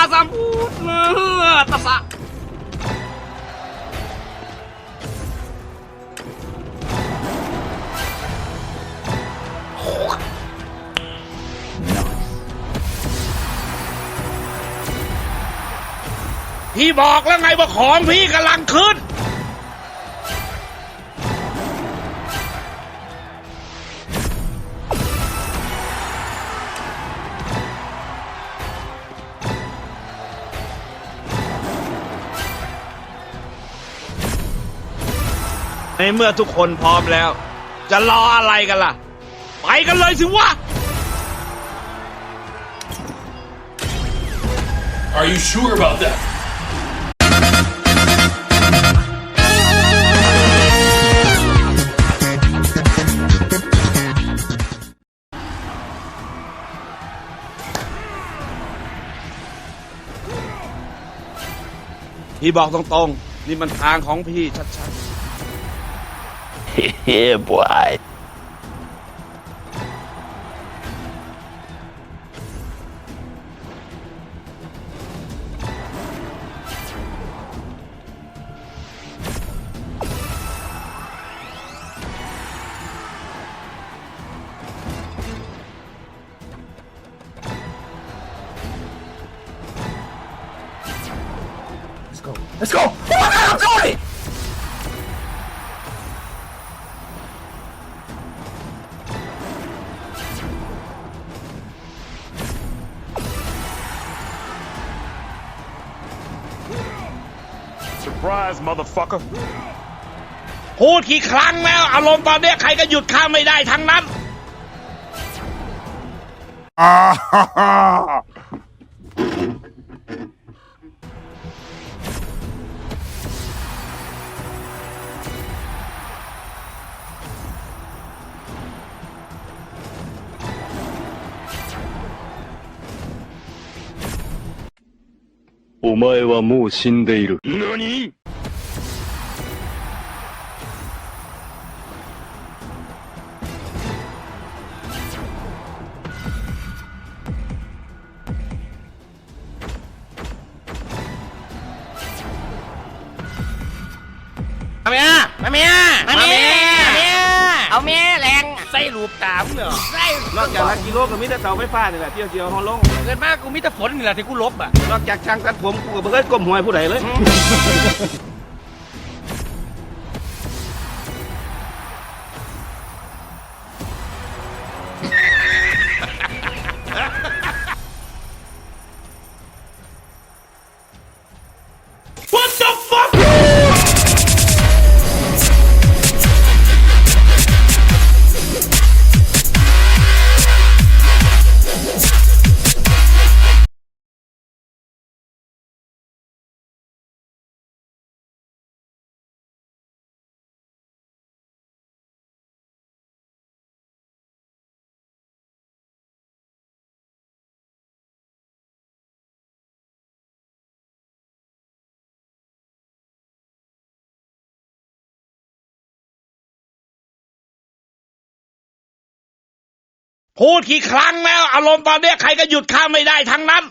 มาสัมพุทธัสสะพี่บอกแล้วไงว่าของพี่กำลังขึ้น ในเมื่อทุกคนพร้อมแล้ว จะรออะไรกันล่ะ ไปกันเลยสิวะ Are you sure about that? พี่บอกตรงๆ นี่มันทางของพี่ชัด yeah, boy. Let's go. Let's go! ๆพูดกี่ครั้งแล้ว อารมณ์ตอนเนี้ยใครก็หยุดข้าไม่ได้ทั้งนั้น お前はもう死んでいる。何 มาเมียมาเมียมาเมียมาเมียเอาเมียแรงใ ส่รูปตามเหรอใส่นอกจากลักกิโลก็มีแต่เสาไฟฟ้านี่แหละเที่ยวเที่ยวๆฮอลลงเกิดมากูมีแต่ฝนนี่แหละที่กูลบอะนอกจากช่างตัดผมกูก็บ่เคยก้มหัวให้ผู้ใดเลย พูดกี่ครั้งแล้ว อารมณ์ตอนนี้ใครก็หยุดข้าไม่ได้ทั้งนั้น